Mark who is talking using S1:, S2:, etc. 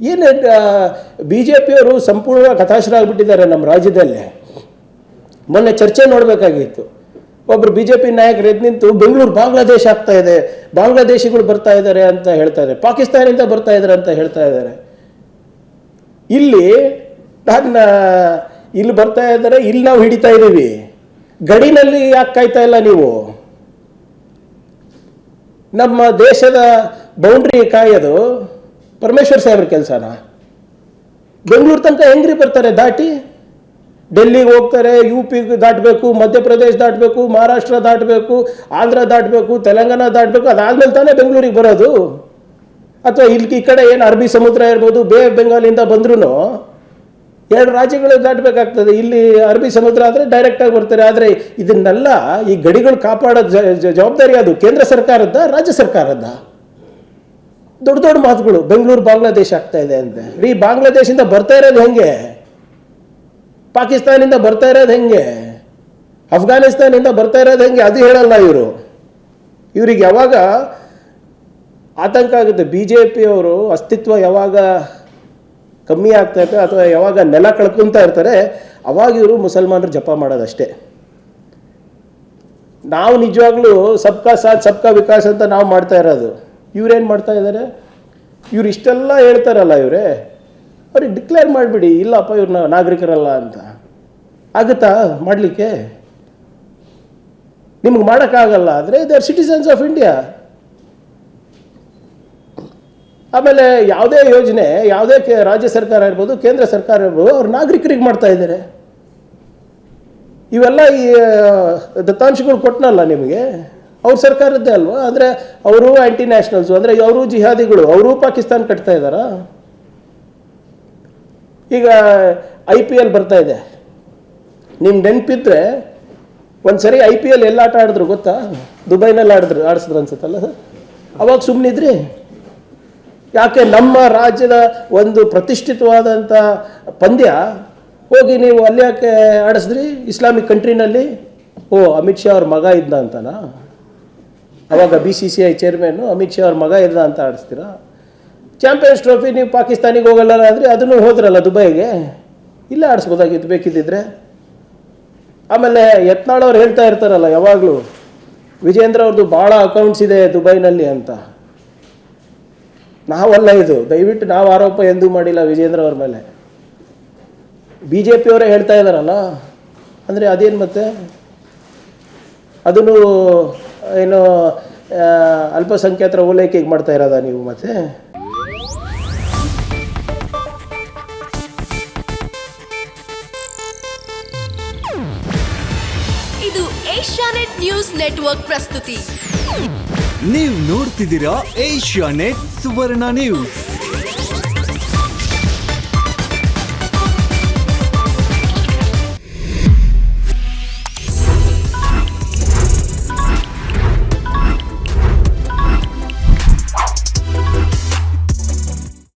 S1: ಏನು B J ಪಿಯವರು ಸಂಪೂರ್ಣವಾಗಿ ಹತಾಶರಾಗ್ಬಿಟ್ಟಿದ್ದಾರೆ ನಮ್ಮ ರಾಜ್ಯದಲ್ಲಿ. ಮೊನ್ನೆ ಚರ್ಚೆ ನೋಡಬೇಕಾಗಿತ್ತು. ಒಬ್ಬರು ಬಿ ಜೆ ಪಿ ನಾಯಕರು ಎದ್ದು ನಿಂತು, ಬೆಂಗಳೂರು ಬಾಂಗ್ಲಾದೇಶ ಆಗ್ತಾ ಇದೆ, ಬಾಂಗ್ಲಾದೇಶಿಗಳು ಬರ್ತಾ ಇದ್ದಾರೆ ಅಂತ ಹೇಳ್ತಾ ಇದ್ದಾರೆ ಪಾಕಿಸ್ತಾನದಿಂದ ಬರ್ತಾ ಇದ್ದಾರೆ ಅಂತ ಹೇಳ್ತಾ ಇದ್ದಾರೆ. ಇಲ್ಲಿ ನನ್ನ ಇಲ್ಲಿ ಬರ್ತಾ ಇದ್ದಾರೆ, ಇಲ್ಲಿ ನಾವು ಹಿಡಿತಾ ಇದ್ದೀವಿ ಗಡಿನಲ್ಲಿ ಯಾಕೆ ಕಾಯ್ತಾ ಇಲ್ಲ ನೀವು? ನಮ್ಮ ದೇಶದ ಬೌಂಡ್ರಿ ಕಾಯೋದು. ಪರಮೇಶ್ವರ್ ಸಾಹೇಬ್ರ ಕೆಲಸನ? ಬೆಂಗಳೂರು ತನಕ ಹೆಂಗ್ರಿ ಬರ್ತಾರೆ? ದಾಟಿ ಡೆಲ್ಲಿಗೆ ಹೋಗ್ತಾರೆ ಯು ಪಿ ದಾಟಬೇಕು, ಮಧ್ಯಪ್ರದೇಶ ದಾಟಬೇಕು, ಮಹಾರಾಷ್ಟ್ರ ದಾಟಬೇಕು, ಆಂಧ್ರ ದಾಟಬೇಕು, ತೆಲಂಗಾಣ ದಾಟಬೇಕು, ಅದಾದ್ಮೇಲೆ ತಾನೇ ಬೆಂಗಳೂರಿಗೆ ಬರೋದು? ಅಥವಾ ಇಲ್ಲಿ ಈ ಕಡೆ ಏನು ಅರಬ್ಬಿ ಸಮುದ್ರ ಇರ್ಬೋದು, ಬೇ ಬೆಂಗಾಲಿಂದ ಬಂದ್ರೂ ಎರಡು ರಾಜ್ಯಗಳು ದಾಟಬೇಕಾಗ್ತದೆ. ಇಲ್ಲಿ ಅರಬ್ಬಿ ಸಮುದ್ರ ಆದರೆ ಡೈರೆಕ್ಟಾಗಿ ಬರ್ತಾರೆ. ಆದರೆ ಇದನ್ನೆಲ್ಲ ಈ ಗಡಿಗಳು ಕಾಪಾಡೋ ಜವಾಬ್ದಾರಿ ಅದು ಕೇಂದ್ರ ಸರ್ಕಾರದ ರಾಜ್ಯ ಸರ್ಕಾರದ ದೊಡ್ಡ ದೊಡ್ಡ ಮಾತುಗಳು. ಬೆಂಗಳೂರು, ಬಾಂಗ್ಲಾದೇಶ ಆಗ್ತಾ ಇದೆ ಅಂತ. ರೀ ಬಾಂಗ್ಲಾದೇಶದಿಂದ ಬರ್ತಾ ಇರೋದು ಹೆಂಗೆ? ಪಾಕಿಸ್ತಾನಿಂದ ಬರ್ತಾ ಇರೋದು ಹೆಂಗೆ? ಅಫ್ಘಾನಿಸ್ತಾನಿಂದ ಬರ್ತಾ ಇರೋದು ಹೆಂಗೆ? ಅದು ಹೇಳಲ್ಲ ಇವರು. ಇವ್ರಿಗೆ ಯಾವಾಗ ಆತಂಕ ಆಗುತ್ತೆ? ಬಿ ಜೆ ಪಿಯವರು ಅಸ್ತಿತ್ವ ಯಾವಾಗ ಕಮ್ಮಿ ಆಗ್ತಾ ಇರ್ತದೆ ಅಥವಾ ಯಾವಾಗ ನೆಲ ಕಳ್ಕೊತಾ ಇರ್ತಾರೆ, ಅವಾಗ ಇವರು ಮುಸಲ್ಮಾನರು ಜಪ ಮಾಡೋದಷ್ಟೇ. ನಾವು ನಿಜವಾಗ್ಲೂ ಸಬ್ಕಾ ಸಾಥ್, ಸಬ್ಕಾ ವಿಕಾಸ್ ಅಂತ ನಾವು ಮಾಡ್ತಾ ಇರೋದು. ಇವ್ರೇನು ಮಾಡ್ತಾ ಇದ್ದಾರೆ ಇವ್ರು ಇಷ್ಟೆಲ್ಲ ಹೇಳ್ತಾರಲ್ಲ ಇವರೇ. ಅವ್ರಿಗೆ ಡಿಕ್ಲೇರ್ ಮಾಡಿಬಿಡಿ, ಇಲ್ಲಪ್ಪ ಇವ್ರನ್ನ ನಾಗರಿಕರಲ್ಲ ಅಂತ. ಆಗುತ್ತಾ ಮಾಡಲಿಕ್ಕೆ? ನಿಮ್ಗೆ ಮಾಡೋಕ್ಕಾಗಲ್ಲ, ಆದರೆ they are citizens of India ಆಮೇಲೆ ಯಾವುದೇ ಯೋಜನೆ, ಯಾವುದೇ ಕೆ ರಾಜ್ಯ ಸರ್ಕಾರ ಇರ್ಬೋದು, ಕೇಂದ್ರ ಸರ್ಕಾರ ಇರ್ಬೋದು, ಅವ್ರು ನಾಗರಿಕರಿಗೆ ಮಾಡ್ತಾ ಇದ್ದಾರೆ ಇವೆಲ್ಲ ಈ ದತ್ತಾಂಶಗಳು ಕೊಟ್ಟನಲ್ಲ ನಿಮಗೆ? ಅವ್ರ ಸರ್ಕಾರದ್ದೇ ಅಲ್ವಾ? ಅಂದರೆ ಅವರು ಆ್ಯಂಟಿ ನ್ಯಾಷನಲ್ಸು ಅಂದರೆ ಅವರು ಜಿಹಾದಿಗಳು, ಅವರು ಪಾಕಿಸ್ತಾನ ಕಟ್ತಾ ಇದ್ದಾರಾ? ಈಗ ಐ ಪಿ ಎಲ್ ಬರ್ತಾ ಇದೆ. ನಿಮ್ಮ ನೆನಪಿದ್ರೆ ಒಂದು ಸರಿ ಐ ಪಿ ಎಲ್ ಎಲ್ಲ ಆಟ ಆಡಿದ್ರು ಗೊತ್ತಾ? ದುಬೈನಲ್ಲಿ ಆಡಿದ್ರು, ಆಡಿಸಿದ್ರು ಅನ್ಸುತ್ತಲ್ಲ ಅವಾಗ ಸುಮ್ಮನಿದ್ರಿ ಯಾಕೆ ನಮ್ಮ ರಾಜ್ಯದ ಒಂದು ಪ್ರತಿಷ್ಠಿತವಾದಂಥ ಪಂದ್ಯ ಹೋಗಿ ನೀವು ಅಲ್ಲಿ ಯಾಕೆ ಆಡಿಸಿದ್ರಿ? ಇಸ್ಲಾಮಿಕ್ ಕಂಟ್ರಿನಲ್ಲಿ? ಓ, ಅಮಿತ್ ಶಾ ಅವ್ರ ಮಗ ಇದ್ದ ಅಂತನಾ? ಅವಾಗ B C C I chairman Amit Shah ಅವ್ರ ಮಗ ಇಲ್ಲ ಅಂತ ಆಡಿಸ್ತೀರಾ? ಚಾಂಪಿಯನ್ಸ್ ಟ್ರೋಫಿ ನೀವು ಪಾಕಿಸ್ತಾನಿಗೆ ಹೋಗಲ್ಲ ಅಂದರೆ ಅದನ್ನು ಹೋದ್ರಲ್ಲ ದುಬೈಗೆ? ಇಲ್ಲೇ ಆಡಿಸ್ಬೋದಾಗಿತ್ತು, ಬೇಕಿದ್ದಿದ್ರೆ. ಆಮೇಲೆ ಯತ್ನಾಳ್ ಅವ್ರು ಹೇಳ್ತಾ ಇರ್ತಾರಲ್ಲ, ಯಾವಾಗಲೂ ವಿಜೇಂದ್ರ ಅವ್ರದ್ದು ಭಾಳ ಅಕೌಂಟ್ಸ್ ಇದೆ ದುಬೈನಲ್ಲಿ ಅಂತ. ನಾವಲ್ಲ ಇದು, ದಯವಿಟ್ಟು ನಾವು ಆರೋಪ ಎಂದೂ ಮಾಡಿಲ್ಲ ವಿಜೇಂದ್ರ ಅವ್ರ ಮೇಲೆ. ಬಿ ಜೆ ಪಿಯವರೇ ಹೇಳ್ತಾ ಇದ್ದಾರಲ್ಲ, ಅಂದರೆ ಅದೇನು ಮತ್ತೆ? ಅದನ್ನು ಏನು ಅಲ್ಪಸಂಖ್ಯಾತರ ಓಲೈಕೆಗೆ ಮಾಡ್ತಾ ಇರೋದಾ ನೀವು ಮತ್ತೆ?
S2: ಇದು ಏಷ್ಯಾನೆಟ್ ನ್ಯೂಸ್ ನೆಟ್ವರ್ಕ್ ಪ್ರಸ್ತುತಿ.
S3: ನೀವು ನೋಡ್ತಿದ್ದೀರಾ ಏಷ್ಯಾ ನೆಟ್ ಸುವರ್ಣ ನ್ಯೂಸ್.